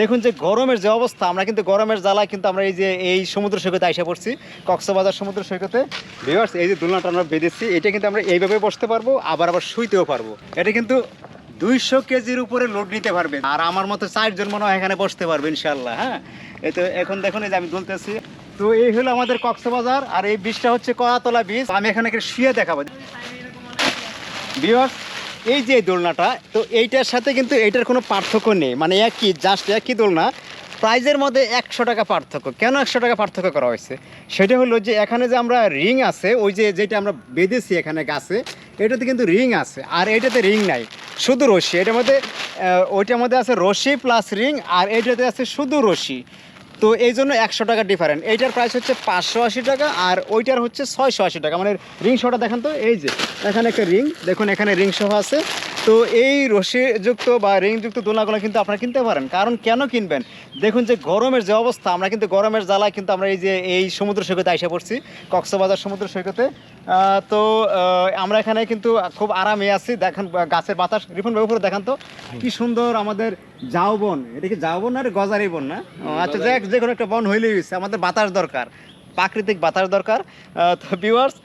দেখুন যে গরমের যে অবস্থা, আমরা কিন্তু গরমের জ্বালায় কিন্তু আমরা এই যে এই সমুদ্র সৈকতে আইসা পড়ছি, কক্সবাজার সমুদ্র সৈকতে। ভিউয়ার্স এই যে দোলনাটা আমরা বেঁধেছি, এটা কিন্তু আমরা এইভাবে বসতে পারব, আবার আবার শুইতেও পারব। এটা কিন্তু দুইশো কেজির উপরে লোড নিতে পারবে আর আমার মতো চারজন মনে হয় এখানে বসতে পারবে ইনশাল্লাহ হ্যাঁ? এই তো এখন দেখুন, এই যে আমি দুলতেছি। তো এই হলো আমাদের কক্সবাজার, আর এই বীজটা হচ্ছে কয়াতলা বীজ আমি এখানে শুয়ে দেখাবো। ভিউয়ার্স এই যে দোলনাটা, তো এইটার সাথে কিন্তু এইটার কোনো পার্থক্য নেই। মানে একই জাস্ট একই দোলনা। প্রাইজের মধ্যে একশো টাকা পার্থক্য। কেন একশো টাকা পার্থক্য করা হয়েছে? সেটা হলো যে এখানে যে আমরা রিং আছে, ওই যে যেটা আমরা বেঁধেছি এখানে গাছে, এটাতে কিন্তু রিং আছে, আর এটাতে রিং নাই। শুধু রশি। এটার মধ্যে ওইটার মধ্যে আছে রশি প্লাস রিং, আর এইটাতে আছে শুধু রশি। তো এই জন্য একশো টাকা ডিফারেন্ট এইটার প্রাইস হচ্ছে পাঁচশো আশি টাকা আর ওইটার হচ্ছে ছয়শো আশি টাকা। মানে রিং শোটা দেখেন তো, এই যে, এখানে একটা রিং দেখুন এখানে রিং শো আছে। তো এই রশিযুক্ত বা রিংযুক্ত দোলনাগুলো কিন্তু আপনারা কিনতে পারেন। কারণ কেন কিনবেন? দেখুন যে গরমের যে অবস্থা, আমরা কিন্তু গরমের জ্বালায় কিন্তু আমরা এই যে এই সমুদ্র সৈকতে আইসা পড়ছি, কক্সবাজার সমুদ্র সৈকতে। তো আমরা এখানে কিন্তু খুব আরামে আছি। দেখেন গাছের বাতাস রিফন বাবু করে দেখান তো। কি সুন্দর আমাদের জাউবন এটা কি জাউবন না রে গজারি বন না? আচ্ছা যে কোনো একটা বন হইলেই হয়েছে আমাদের বাতাস দরকার, প্রাকৃতিক বাতাস দরকার। তো ভিউয়ার্স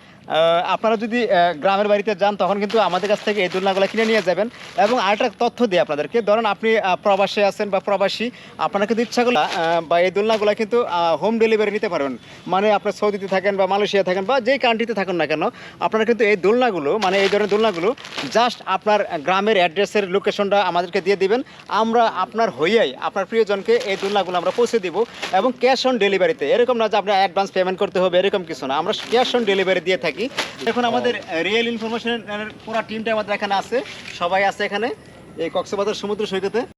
আপনারা যদি গ্রামের বাড়িতে যান তখন কিন্তু আমাদের কাছ থেকে এই দোলনাগুলো কিনে নিয়ে যাবেন। এবং আরেকটা তথ্য দিই আপনাদেরকে। ধরেন আপনি প্রবাসে আছেন বা প্রবাসী আপনারা কিন্তু ইচ্ছা করলে আহ, বা এই দোলনাগুলো কিন্তু হোম ডেলিভারি নিতে পারবেন মানে আপনার সৌদিতে থাকেন বা মালয়েশিয়া থাকেন বা যেই কান্ট্রিতে থাকুন না কেন আপনারা কিন্তু এই দোলনাগুলো মানে এই ধরনের দোলনাগুলো জাস্ট আপনার গ্রামের অ্যাড্রেসের লোকেশনটা আমাদেরকে দিয়ে দিবেন। আমরা আপনার হইয়াই আপনার প্রিয়জনকে এই দোলনাগুলো আমরা পৌঁছে দিব। এবং ক্যাশ অন ডেলিভারিতে এরকম না যে আপনার অ্যাডভান্স পেমেন্ট করতে হবে এরকম কিছু না। আমরা ক্যাশ অন ডেলিভারি দিয়ে থাকি এখন আমাদের রিয়েল ইনফরমেশনের পুরো টিমটা আমাদের এখানে আছে। সবাই আছে এখানে এই কক্সবাজার সমুদ্র সৈকতে।